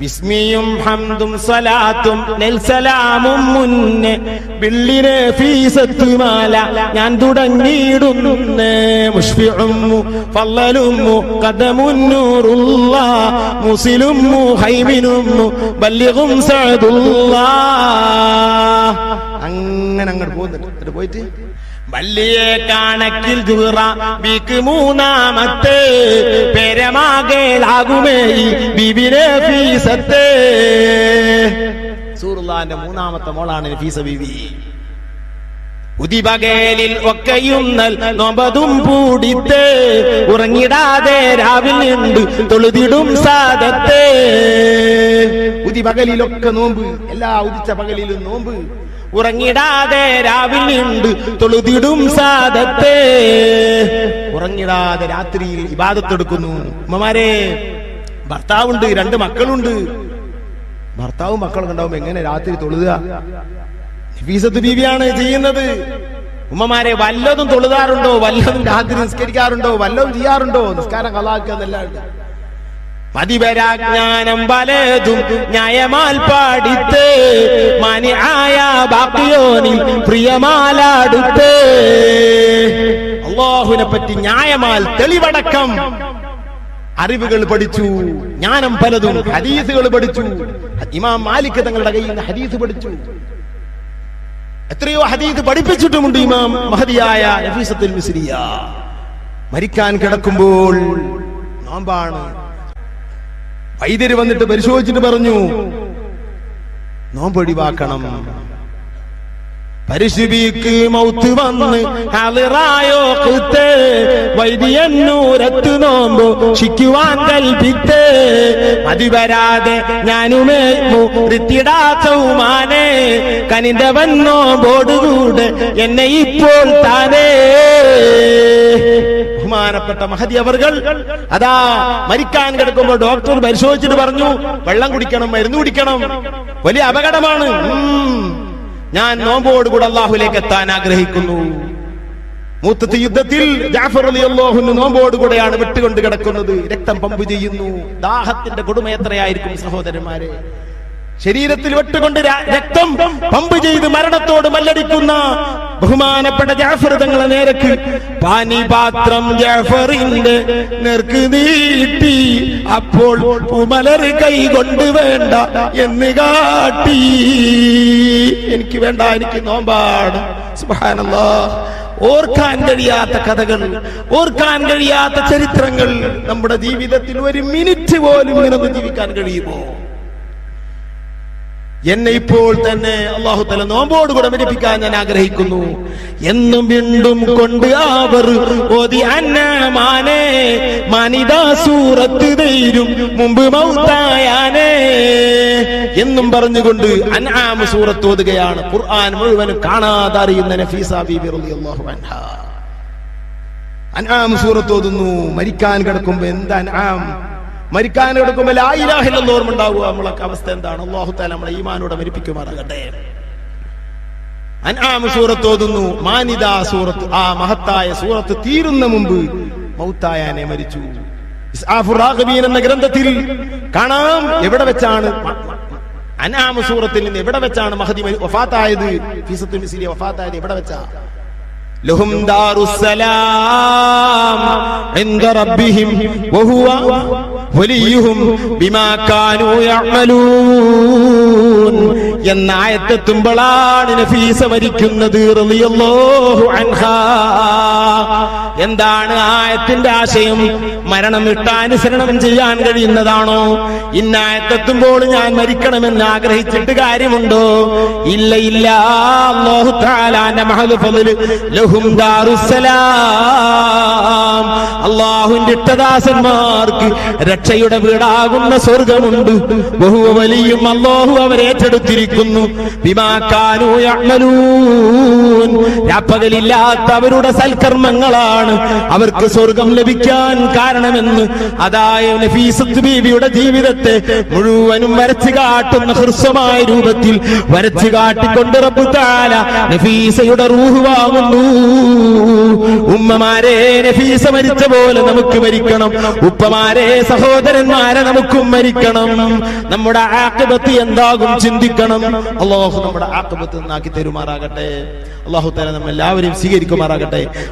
ബിസ്മിയും ഹംദും സലാത്തും നെൽസലാമും മുന്നേ ബിള്ളിനെ ഫീസത്തുമാല ഞാൻ തുടങ്ങിയിടുന്നു. മുഷ്ഫിഉമ്മു ഫല്ലലുമ്മു ഖദമുന്നൂറുള്ള മുസിലുമ്മു ഹൈമിനുമ്മു ബല്ലിഗും സഅദുല്ലാ. അങ്ങനെ അങ്ങോട്ട് പോകുന്നുണ്ട് പോയിട്ട്? വല്ലിയ കണക്കിൽ ബിക്ക് മൂന്നാമത്തെ പെരമാകേലാകുമേ ബിബിനെ ഫീസത്തെ. സൂറുല്ലാന്റെ മൂന്നാമത്തെ മോളാണ് ഫീസ ബിബി. ഉദിപകേലിൽ ഒക്കെയും നൽ നൊമ്പതും പൂടിത്തെ ഉറങ്ങിടാതെ രാവിൽ നിന്ന് തൊളുതിടും സാദത്തെ. ഉദിപകലിലൊക്കെ നോമ്പ് എല്ലാ ഉദിച്ച പകലിലും നോമ്പ്. ഉറങ്ങിടാതെ രാവിൽ തൊളുതിടും സാധത്തെ. ഉറങ്ങിടാതെ രാത്രിയിൽ ഇബാദത്തെടുക്കുന്നു ഉമ്മമാരെ ഭർത്താവുണ്ട് രണ്ട് മക്കളുണ്ട്. ഭർത്താവും മക്കളും ഉണ്ടാവും. എങ്ങനെ രാത്രി തൊഴുതുക നഫീസത്ത് ബീവിയാണ് ചെയ്യുന്നത്. ഉമ്മമാരെ വല്ലതും തൊഴുതാറുണ്ടോ? വല്ലതും രാത്രി നിസ്കരിക്കാറുണ്ടോ? വല്ലതും ചെയ്യാറുണ്ടോ? നിസ്കാരം കലാക്കുക എന്നല്ലാണ്ട്. മതിവരാജ്ഞാനം പലതും ന്യായമാൽ പാടിത്ത്. മനിയായ ബാക്കിയോനിൽ പ്രിയമാലാടുത്ത്. അള്ളാഹുവിനെ പറ്റി ന്യായമാൽ തെളിവടക്കം. അറിവുകൾ പഠിച്ചു ജ്ഞാനം പലതും ഹദീസുകൾ പഠിച്ചു. ഇമാം മാലിക് തങ്ങളുടെ കയ്യിൽ നിന്ന് ഹദീസ് പഠിച്ചു. എത്രയോ ഹദീസ് പഠിപ്പിച്ചിട്ടുമുണ്ട് ഇമാം മഹതിയായ നഫീസത്തുൽ മിസ്രിയ. മരിക്കാൻ കിടക്കുമ്പോൾ നോമ്പാണ്. വൈദ്യര് വന്നിട്ട് പരിശോധിച്ചിട്ട് പറഞ്ഞു നോമ്പൊഴിവാക്കണം. പരിശുബിക്ക് മൗത്ത് വന്ന് ഹാളിറായോ കൃത്ത് വൈദ്യന്നൂരത്ത് നോമ്പോ ശിക്കുവാൻ കൽപ്പിത്ത്. അതിവരാതെ ഞാനുമേ വൃത്തിടാത്തവുമാനെ കനിന്തവൻ നോമ്പോടുകൂടെ എന്നെ ഇപ്പോൾ താനേ. ബഹുമാനപ്പെട്ട മഹതി അവർകൾ അതാ മരിക്കാൻ കിടക്കുമ്പോൾ ഡോക്ടർ പരിശോധിച്ചിട്ട് പറഞ്ഞു വെള്ളം കുടിക്കണം മരുന്ന് കുടിക്കണം. വലിയ അപകടമാണ്. ഞാൻ നോമ്പോടുകൂടെ അള്ളാഹുലേക്ക് എത്താൻ ആഗ്രഹിക്കുന്നു. മൂത്തത്തെ യുദ്ധത്തിൽ ജാഫർ അലി അള്ളാഹുന് നോമ്പോടുകൂടെയാണ് വിട്ടുകൊണ്ട് കിടക്കുന്നത്. രക്തം പമ്പ് ചെയ്യുന്നു. ദാഹത്തിന്റെ കൊടുമ എത്രയായിരിക്കും സഹോദരന്മാരെ? ശരീരത്തിൽ വെട്ടുകൊണ്ട് രക്തം പമ്പ് ചെയ്ത് മരണത്തോട് മല്ലടിക്കുന്ന ബഹുമാനപ്പെട്ട ജാഫർ തങ്ങളെ നേരക്ക് പാനിപാത്രം ജാഫറിന്റെ നേർക്ക് നീട്ടി. അപ്പോൾ ഉമലർ കൈ കൊണ്ട് വേണ്ട എന്ന് കാട്ടി. എനിക്ക് വേണ്ട എനിക്ക് നോമ്പാണ്. സുബ്ഹാനല്ലാ. ഓർക്കാൻ കഴിയാത്ത കഥകൾ ഓർക്കാൻ കഴിയാത്ത ചരിത്രങ്ങൾ നമ്മുടെ ജീവിതത്തിൽ ഒരു മിനിറ്റ് പോലും ഇങ്ങനെ ജീവിക്കാൻ കഴിയുമോ? എന്നെ ഇപ്പോൾ തന്നെ അള്ളാഹു തല നോമ്പോട് കൂടെ മരിപ്പിക്കാൻ ഞാൻ ആഗ്രഹിക്കുന്നു. എന്നും വീണ്ടും കൊണ്ട് അവർ ഓതി മനിതാ സൂറത്ത് തൈരും മുമ്പ് മൗത്തായാനേ. എന്നും പറഞ്ഞുകൊണ്ട് അനാമ സൂറത്ത് ഓതുകയാണ്. ഖുർആൻ മുഴുവനും കാണാതെ അറിയുന്ന നഫീസ ബീബി റളിയല്ലാഹു അൻഹ. അൻആം സൂറത്ത് ഓതുന്നു. മരിക്കാൻ കിടക്കുമ്പോ എന്താ അൻആം? മരിക്കാൻ എടുക്കുമ്പോൾ ലായിലാഹില്ലെന്ന് ഓർമ്മ ഉണ്ടാവുക നമ്മളൊക്കെ അവസ്ഥ എന്താണ്? അള്ളാഹു താല നമ്മളെ ഈമാനോടെ മരിപ്പിക്കുമാറാകട്ടെ. അൻആം സൂറത്ത് ഓതുന്നു. മാനിത സൂറത്ത്. ആ മഹത്തായ സൂറത്ത് തീരുന്ന മുമ്പ് മൗത്തായാനെ മരിച്ചു. ഇസ്ആഫുറാഖബീൻ എന്ന ഗ്രന്ഥത്തിൽ കാണാം എവിടെ വെച്ചാണ് അനാമ സൂറത്തിൽ നിന്ന് എവിടെ വെച്ചാണ് മഹദി വഫാത്തായത്? ഫീസത്തുൽ മിസ്ലി വഫാത്തായത് എവിടെ വെച്ചാ? ലഹും ദാറുസ്സലാം ഇൻദ റബ്ബിഹിം വഹുവ وليهم بما كانوا يعملون. എന്ന ആയത്തെത്തുമ്പോഴാണ് നഫീസ മരിക്കുന്നത് എന്താണ് ആയത്തിന്റെ ആശയം? മരണം ഇട്ടാനുസരണം ചെയ്യാൻ കഴിയുന്നതാണോ? ഇന്നായത്തെത്തുമ്പോൾ ഞാൻ മരിക്കണമെന്ന് ആഗ്രഹിച്ചിട്ട് കാര്യമുണ്ടോ? ഇല്ല ഇല്ല. അള്ളാഹുവിന്റെ ഇഷ്ടദാസന്മാർക്ക് രക്ഷയുടെ വീടാകുന്ന സ്വർഗമുണ്ട്. ബഹുവലിയും അള്ളാഹു അവരെ യഅ്മലൂൻ. രാപ്പകലില്ലാത്ത അവരുടെ സൽക്കർമ്മങ്ങളാണ്. അവർക്ക് സ്വർഗം ലഭിക്കാൻ കാരണമെന്ന് അതായ നഫീസത്ത് ബീവിയുടെ ജീവിതത്തെ മുഴുവനും വരച്ചു കാട്ടുന്ന ഹൃസ്വമായ രൂപത്തിൽ വരച്ചു കാട്ടിക്കൊണ്ട് റബ്ബു താല നഫീസയുടെ റൂഹ് വാങ്ങുന്നു. ഉമ്മമാരെ നഫീസ മരിച്ച പോലെ നമുക്ക് മരിക്കണം. ഉപ്പമാരെ സഹോദരന്മാരെ നമുക്കും മരിക്കണം. നമ്മുടെ ആക്കബത്ത് എന്താകും ചിന്തിക്കണം. അള്ളാഹു നമ്മുടെ ആക്കബത്ത് നിന്നാക്കി തരുമാറാകട്ടെ. അള്ളാഹു തല നമ്മെല്ലാവരെയും സ്വീകരിക്കുമാറാകട്ടെ.